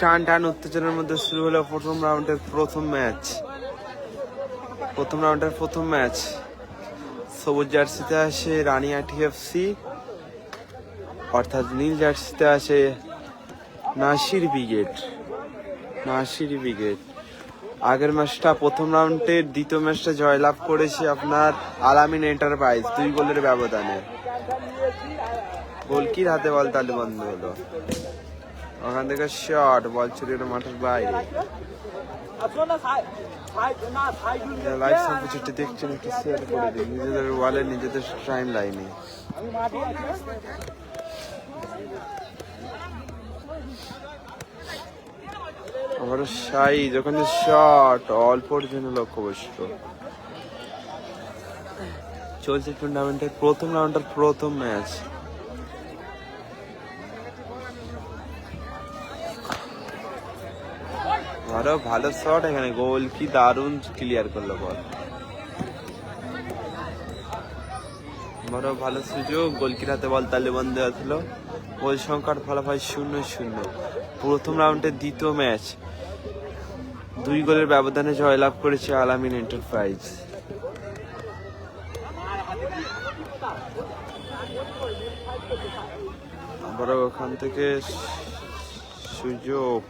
টান টান উত্তেজনার মধ্যে শুরু হলো প্রথম রাউন্ডের প্রথম ম্যাচ। প্রথম রাউন্ডের প্রথম ম্যাচ। সবুজ জার্সিতে আসে রানিয়া টিএফসি অর্থাৎ নীল জার্সিতে আসে নাসির ব্রিগেড। নাসির ব্রিগেড। আগের ম্যাচটা প্রথম রাউন্ডের দ্বিতীয় ম্যাচটা জয়লাভ করেছে আপনার আলামিন এন্টারপ্রাইজ, দুই গোলের ব্যবধানে। গোলকির হাতে বল তালে বন্ধ হলো। ওখান থেকে শট বল ছুটে মাঠের বাইরে। লাইভ শেয়ার নিজেদের নিজেদের সাইজ ওখানে শট অল্পর জন্য লক্ষ্যবস্তু। চলছে টুর্নামেন্টের প্রথম রাউন্ডের প্রথম ম্যাচ আরও ভালো শট এখানে গোল কি দারুণ ক্লিয়ার করল বল আরও ভালো সুযোগ গোলকির হাতে বল তালে বন্ধ ছিল গোল সংখ্যার ফলাফল শূন্য শূন্য। প্রথম রাউন্ডের দ্বিতীয় ম্যাচ দুই গোলের ব্যবধানে জয়লাভ করেছে আলামিন এন্টারপ্রাইজ আবার ওখান থেকে সুযোগ।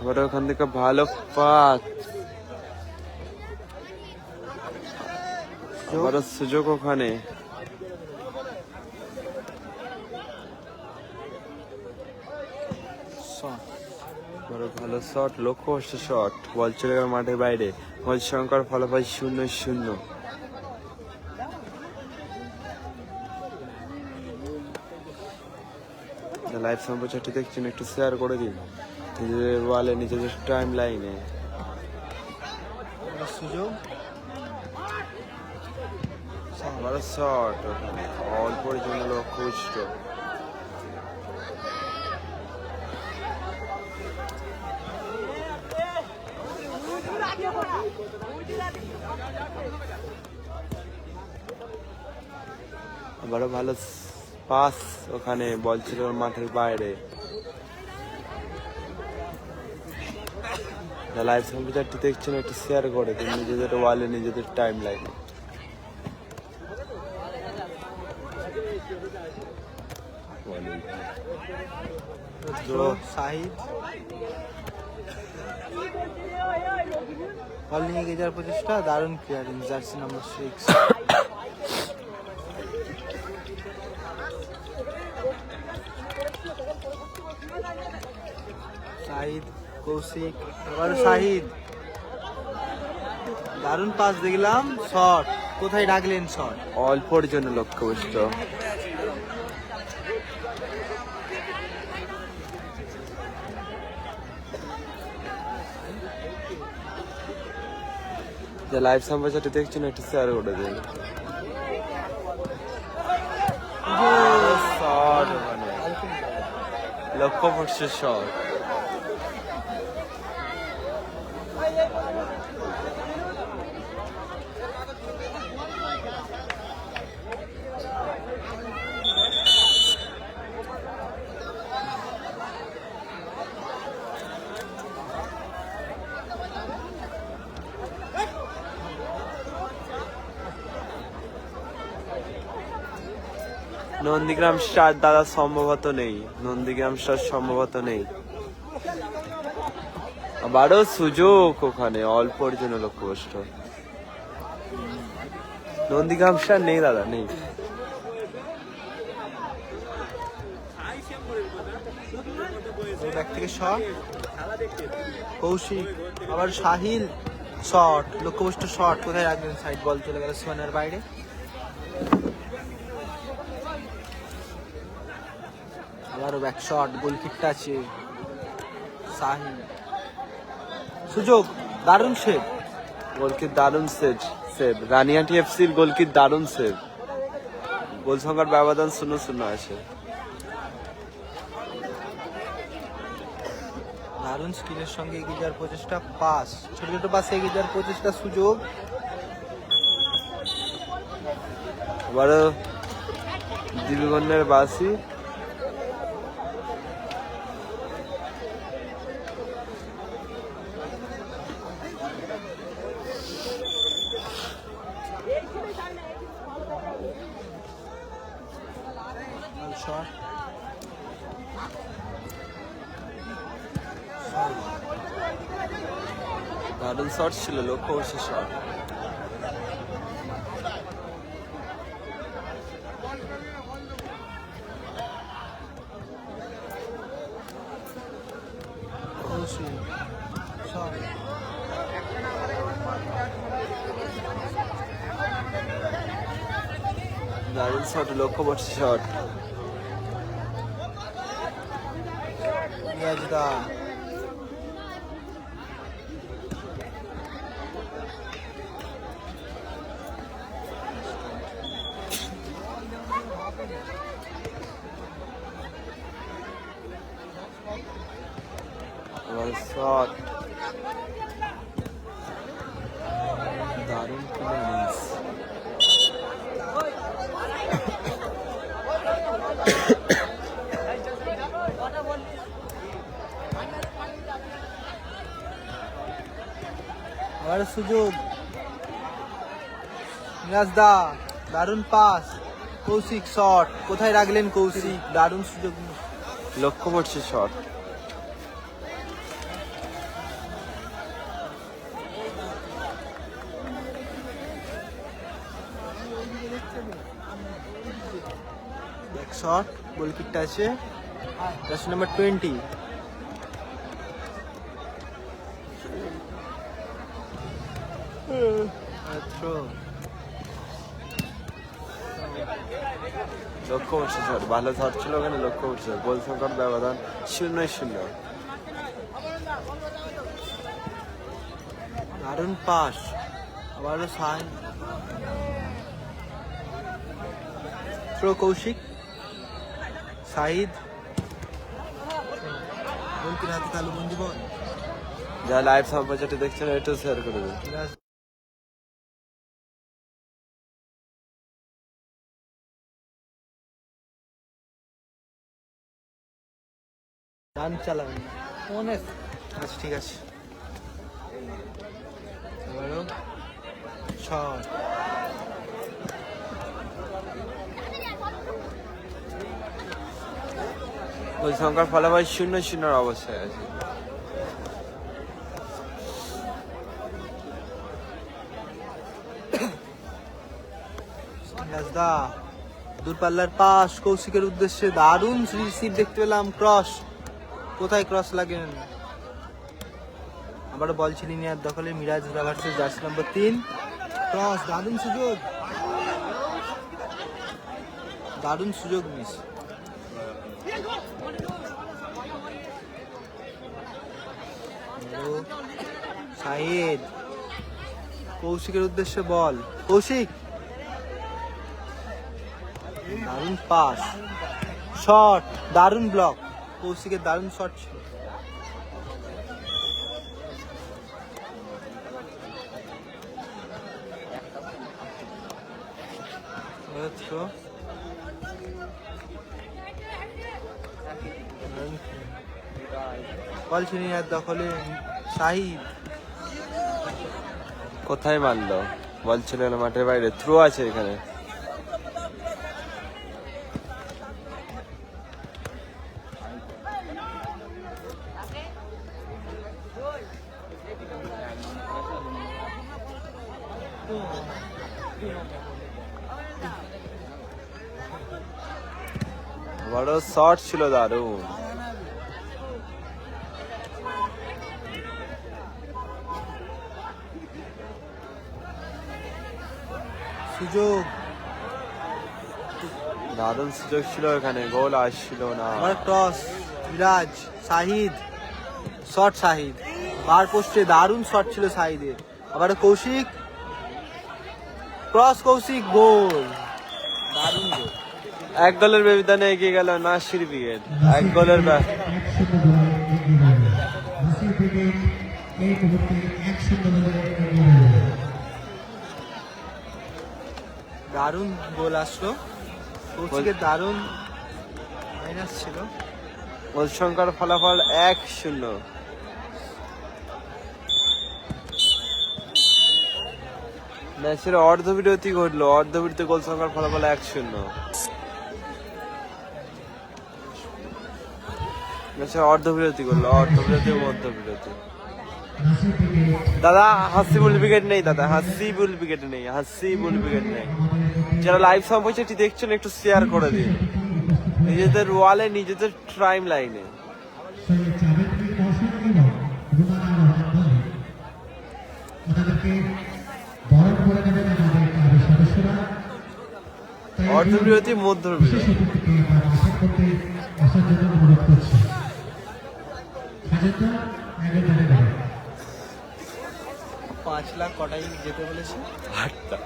আবার ওখান থেকে ভালো পাত আবারও সুযোগ ওখানে। ভালো শট লক্ষ্য হচ্ছে শট বল চলে গেল মাঠের বাইরে। বল সংখ্যার ফলাফল শূন্য শূন্য। লাইভ সম্প্রচারটি দেখছেন একটু শেয়ার করে দিন। নিজেদের ওয়ালে নিজেদের টাইম লাইনে সুযোগ? শট ওখানে। অল্পর জন্য লক্ষ্য আবারও ভালো পাস ওখানে বল ছিল মাঠের বাইরে। লাইভ কম্পিউটারটি দেখছেন একটু শেয়ার করে দিন, নিজেদের ওয়ালে নিজেদের টাইম লাইনে সাহিদ বল নিয়ে গিয়ে যাওয়ার প্রচেষ্টা, দারুণ clearing jersey number six Shahid Kaushik এবার শাহিদ। দারুণ পাস দেখলাম শট কোথায় ডাকলেন শট অল্পর জন্য লক্ষ্যবস্তু যে লাইভ সম্প্রচারটি দেখছেন একটু শেয়ার করে দিন। লক্ষ্য পড়ছে শট নন্দীগ্রাম স্টার দাদা সম্ভবত নেই। নন্দীগ্রাম স্টার সম্ভবত নেই। আবারও সুযোগ ওখানে, অল্পর জন্য লক্ষ্যবস্তু নন্দীগ্রাম স্টার নেই দাদা, নেই। থেকে কৌশিক, আবার সাহিল, শট লক্ষ্যবস্তু শট। কোথায় রাখবেন সাইড? বল চলে গেল সোনার বাইরে। ব্যাক শট গোলকিটটা আছে। সাহিল সুযোগ দারুণ সেভ গোলকির দারুণ সেভ সেভ রানিয়াটি এফসির গোলকির দারুণ সেভ গোল সংখ্যার ব্যবধান শূন্য শূন্য আছে। দারুণ স্কিলের সঙ্গে এগিয়ে যাওয়ার প্রচেষ্টা পাস ছোট ছোট পাশে এগিয়ে যাওয়ার প্রচেষ্টা সুযোগ। আবারও দিবিগণের বাসি শট দারুণ শট ছিল লক্ষ্য শট দারুণ শট লক্ষ্য বর্ষে শট মিরাজদা এবার শট দারুণ ক্লিয়ারেন্স আবার সুযোগ। মিরাজদা দারুণ পাস। কৌশিক শট। কোথায় রাখলেন কৌশিক? দারুণ সুযোগ। লক্ষ্য বর্ষে শট। শট। গোলকিটটা আছে। জার্সি নাম্বার টোয়েন্টি লক্ষ্য বর্ষে শট ভালো শট ছিল ওখানে লক্ষ্য বর্ষে গোল সংখ্যার ব্যবধান শূন্য শূন্য। দারুণ পাস। আবারও সাই থ্রো কৌশিক বল। যা লাইভ সম্প্রচারটি দেখছেন এটা শেয়ার করে দিন। ডান চালাবেন। আচ্ছা ঠিক আছে। এবারও ছয় গোল সংখ্যার ফলাফল শূন্য শূন্যর অবস্থায় আছে। দূরপাল্লার পাস কৌশিকের উদ্দেশ্যে দারুণ রিসিভ দেখতে পেলাম ক্রস কোথায় ক্রস লাগেন আবার বল ছিনি নেওয়ার দখলে মিরাজ রাভার্সের জার্সি নম্বর তিন। ক্রস দারুণ সুযোগ। দারুণ সুযোগ, মিস। শাহিদ কৌশিকের উদ্দেশ্যে বল। কৌশিক। দারুণ পাস শট দারুণ ব্লক কৌশিকের দারুণ শট ছিল। বল ছিনে নেওয়ার দখলে শাহিদ। কোথায় মারলো বল ছিল না মাঠের বাইরে। থ্রো আছে এখানে। শট ছিল দারুণ। সুযোগ। দারুণ সুযোগ ছিল এখানে গোল আসছিল না। Toss Miraj Shahid shot Shahid bar পোস্টে দারুণ শট ছিল শাহিদের আবার কৌশিক ক্রস কৌশিক গোল। দারুণ গোল। এক গোলের ব্যবধানে এগিয়ে গেল নাসির ব্রিগেড এক গোলের দারুণ গোল আসলো। কৌশিকের দারুণ মাইনাস ছিল। গোল সংখ্যার ফলাফল এক শূন্য। ম্যাচের অর্ধবিরতি ঘটলো। অর্ধবিরতি গোল সংখ্যার ফলাফল এক শূন্য। অর্ধবিরতি করল অর্ধবিরতি মধ্যবিরতি। দাদা হাসিবুল উইকেট নেই দাদা হাসিবুল উইকেট নেই হাসিবুল উইকেট নেই। যারা লাইভ সম্প্রচারটি দেখছেন একটু শেয়ার করে দিন। নিজেদের ওয়ালে নিজেদের টাইম লাইনে সৈয়দ জাভেদ আগে ধরে পাঁচ লাখ কটাই যেতে বলেছে? আটটা।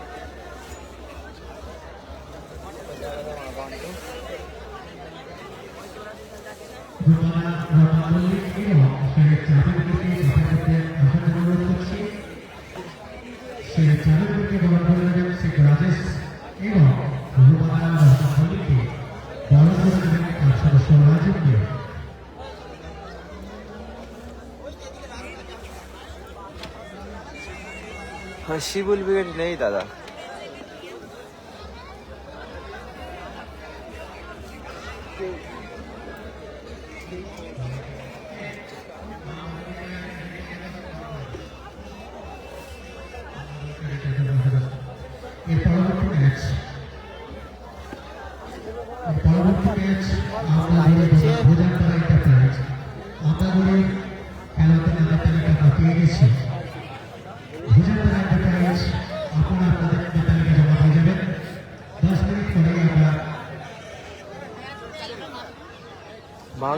মিরকে মাঠের হাসিবুল উইকেট নেই দাদা।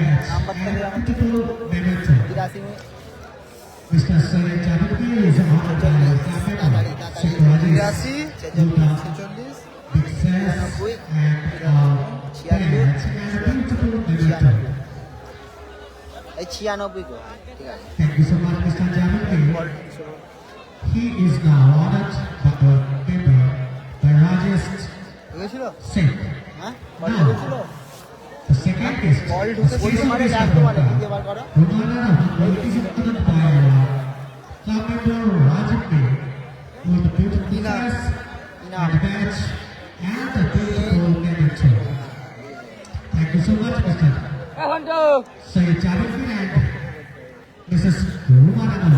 a ছেচল্লিশ beautiful memento. এই ছিয়ানব্বই গো ঠিক আছে He is now honored by member by Rajesh হয়েছিল Singh. হ্যাঁ Now, the বল ঢুকে মানে of পারে.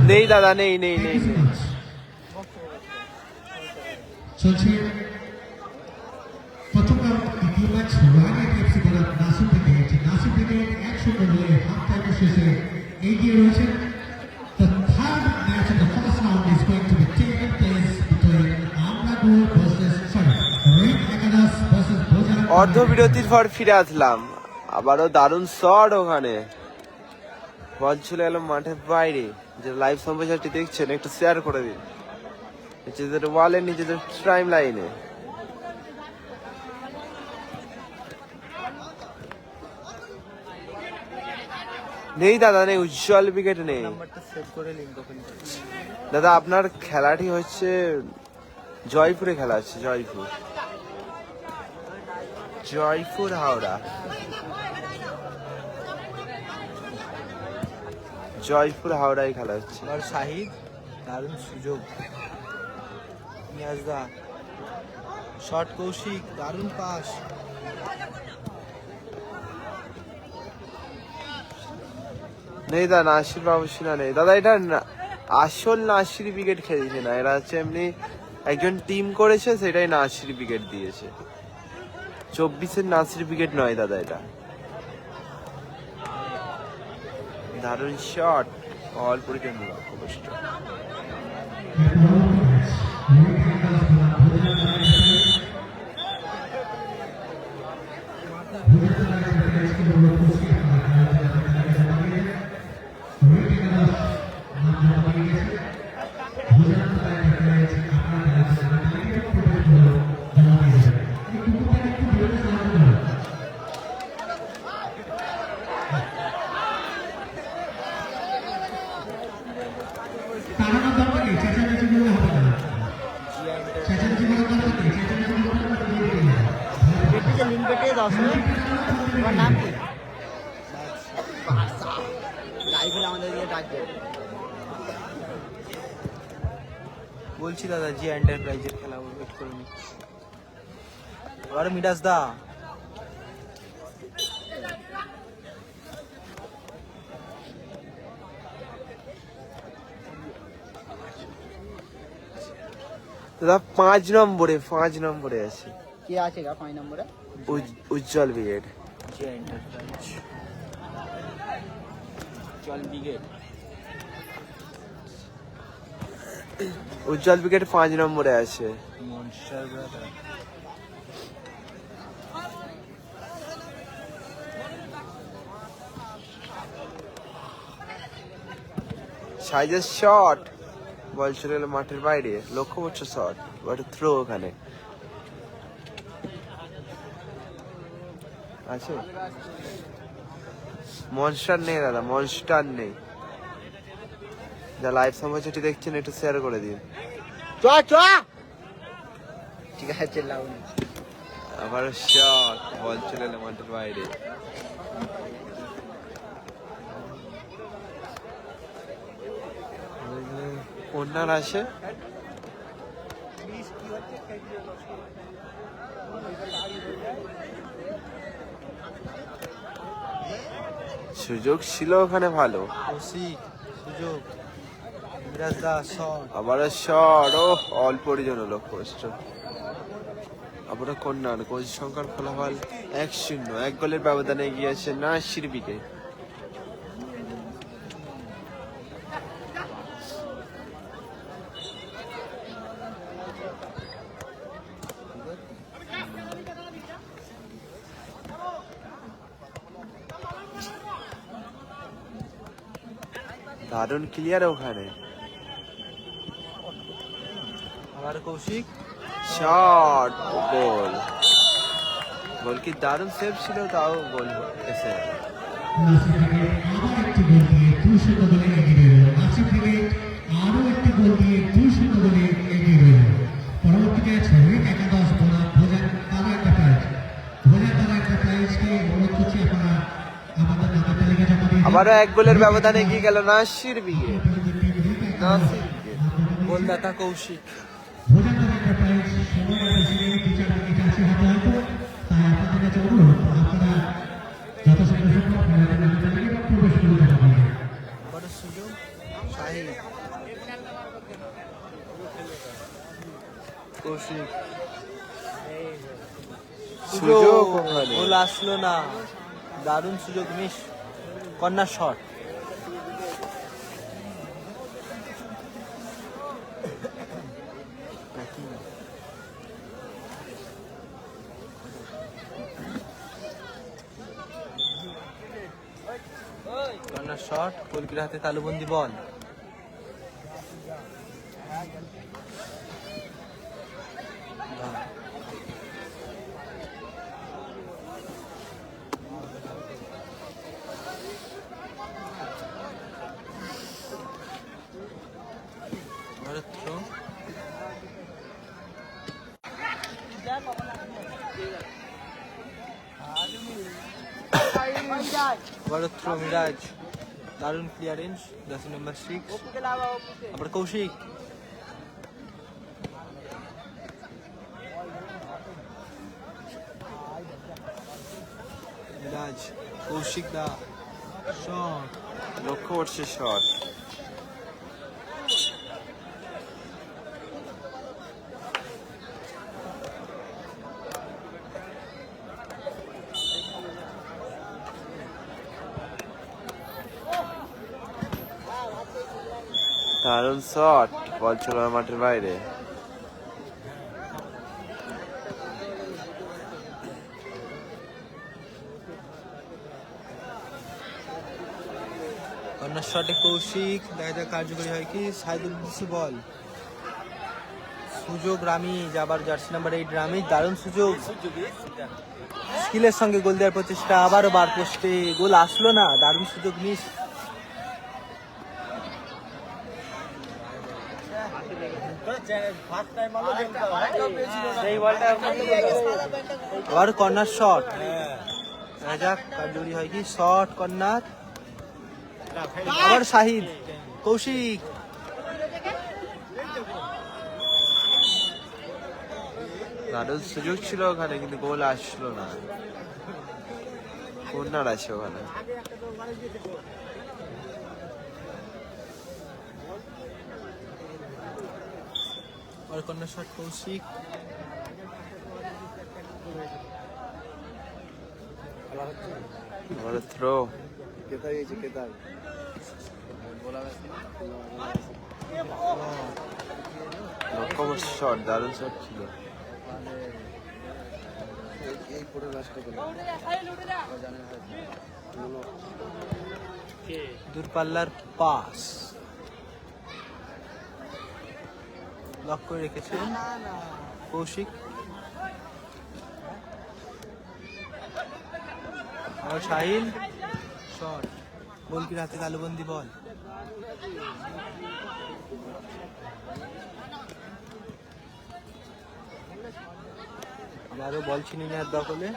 নেই দাদা নেই নেই নেই. চলছে প্রথম রাউন্ড দ্বিতীয় ম্যাচ গোলে হাফ শেষে এগিয়ে versus Bojan. অর্ধবিরতির পর ফিরে আসলাম। আবারও দারুণ শট ওখানে। বল চলে গেল মাঠের বাইরে। যে লাইভ সম্প্রচারটি দেখছেন, একটু শেয়ার করে দিন। নিজেদের ওয়ালে নিজেদের টাইম লাইনে নেই দাদা নেই উজ্জ্বল উইকেট নেই। দাদা আপনার খেলাটি হচ্ছে জয়পুরে খেলা হচ্ছে জয়পুর। জয়পুর হাওড়া। জয়পুর হাওড়ায় খেলা হচ্ছে। আর শাহিদ দারুণ সুযোগ। নিয়াজদা। শর্ট কৌশিক দারুণ পাস নেই দা, নাসির বাবুসিনা নেই। দাদা, এটা আসল নাসির বিকেট খেলেছে না। এরা হচ্ছে এমনি একজন টিম করেছে, সেটাই নাসির বিকেট দিয়েছে। চব্বিশের নাসির উইকেট নয় দাদা এটা। দারুণ শট অল পরিজন্মূলক অবশ্য দা। দাদা পাঁচ নম্বরে পাঁচ নম্বরে আছে। কে আছে গা পাঁচ নম্বরে? উজ্জ্বল ব্রিগেড উজ্জ্বল ব্রিগেড পাঁচ নম্বরে আছে। Monster brother. সাইজের শট বল চলে এলো মাঠের বাইরে লক্ষ্য করছে শট বাট থ্রো ওখানে। আছে? মনস্টার নেই দাদা মনস্টার নেই। যা লাইভ সমাচারটি দেখছেন একটু শেয়ার করে দিন। ঠিক আছে আবার শট বল চলে এলো মাঠের বাইরে। কন্যার আসে। সুযোগ ছিল ওখানে ভালো। সুযোগ। দা শট ও জন্য লক্ষ্য কষ্ট আবারও কন্যার কোচ সংখ্যার ফলাফল এক শূন্য। এক গোলের ব্যবধানে এগিয়ে আছে নাসির বিকে। দারুণ ক্লিয়ার ওখানে। আবার কৌশিক। শট গোল গোল কি দারুণ সেভ ছিল তাও গোল এসে আমাদের নামের তালিকা প্রবেশ করে জমা দিয়ে দিন। আবার সুযোগ শাহিদ কৌশিক। সুযোগ। সুযোগ। গোল আসলো না। দারুণ সুযোগ মিস। কন্যা শট। কন্যা শট কলকির হাতে তালুবন্দি বল। ভারত থ্রো মিরাজ দারুণ ক্লিয়ারেন্স দশ নম্বর সিক্স আবার কৌশিক মিরাজ কৌশিক দা শট লক্ষ্য করছে শট দারুণ শট বল চলো মাঠের বাইরে। কর্নার শটে কৌশিক দেখা যাক কার্যকরী হয় কি? সাইদুল দিচ্ছে বল। সুযোগ রামিজ আবার জার্সি নাম্বার এইট রামিজ দারুণ সুযোগ। স্কিলের সঙ্গে গোল দেওয়ার প্রচেষ্টা, আবারও বার পোস্টে গোল আসলো না। দারুণ সুযোগ মিস। আবার কর্নার শট দেখা যাক কার্যকরী হয় কি? শর্ট কর্নার আবার শাহিদ কৌশিক। দারুণ সুযোগ ছিল ওখানে, কিন্তু গোল আসলো না। কর্নার আছে ওখানে। কর্নার শট কৌশিক আবার থ্রো লক্ষ্য শট দারুণ শট ছিল দূরপাল্লার পাস লক করে রেখেছেন কৌশিক। আর শাহিল। শট। গোলকির হাতে তালুবন্দি বল। আবারও বল ছিনে নেওয়ার দখলে।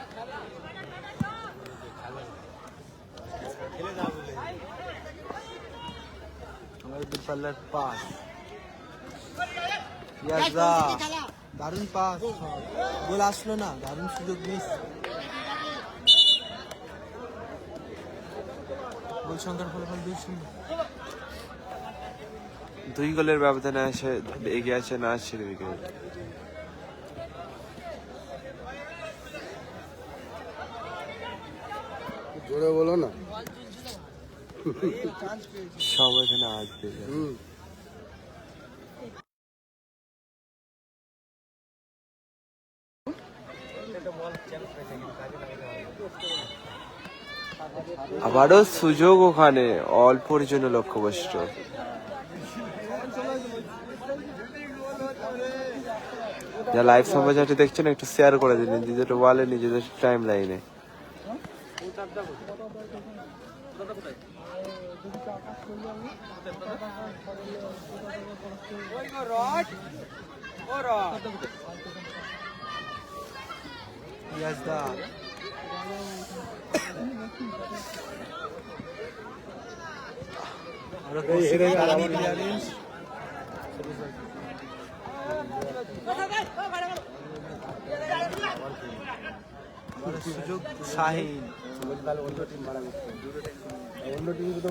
আমার দূরপাল্লার পাস। দারুণ পাস গোল আসলো না দারুণ সুযোগ মিস গোল সংখ্যার ফলাফল দুই শূন্য। দুই গোলের ব্যবধানে আসে এগিয়ে আছে নাসির উইকেট জোরে বলো না। সব এখানে আসবে। হুম। আবারও সুযোগ ওখানে, অল্পর জন্য লক্ষ্যবষ্ট যা লাইভ সমাচারটি দেখছেন, একটু শেয়ার করে দিন নিজেদের ওয়ালে নিজেদের টাইম লাইনে ইয়াজদা আরও কৌশিক দারুণ clearance। বড় সুযোগ শাহিন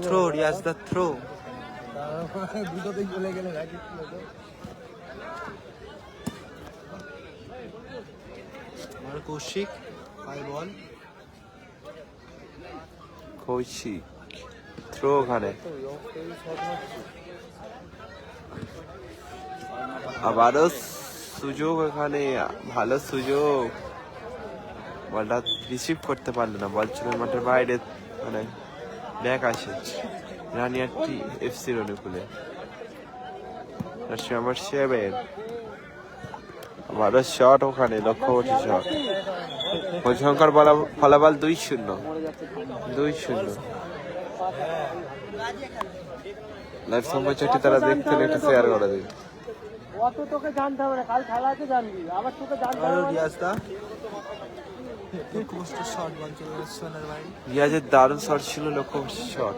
থ্রো রিয়াজদা থ্রো দুটোতেই চলে গেলে আর Kaushik high ball Kaushik throw ওখানে। আবারও সুযোগ এখানে ভালো সুযোগ। বলটা রিসিভ করতে পারল না। বল ছিল মাঠের বাইরে মানে ব্যাক আসে রানিয়াটি এফসির অনুকূলে নাম্বার সেভেন আবারও শট ওখানে লক্ষ্যবর্তী শট। মধ্যঙ্কর ফলাফল দুই শূন্য। দুই শূন্য। লাইভ সমাচারটি তারা দেখতেন একটু শেয়ার করে দিন রিয়াজের দারুণ শট ছিল লক্ষ্য শট।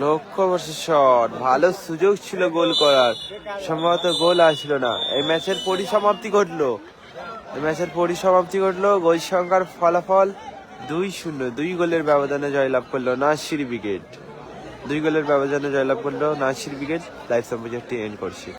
লক্ষ্য বর্ষের শট ভালো সুযোগ ছিল গোল করার। সম্ভবত গোল আসলো না। এই ম্যাচের পরিসমাপ্তি ঘটলো। এই ম্যাচের পরিসমাপ্তি ঘটলো। গোল সংখ্যার ফলাফল দুই শূন্য। দুই গোলের ব্যবধানে জয়লাভ করল নাসির ব্রিগেড। দুই গোলের ব্যবধানে জয়লাভ করল নাসির ব্রিগেড। লাইভ সম্প্রচারটি এন্ড করছি।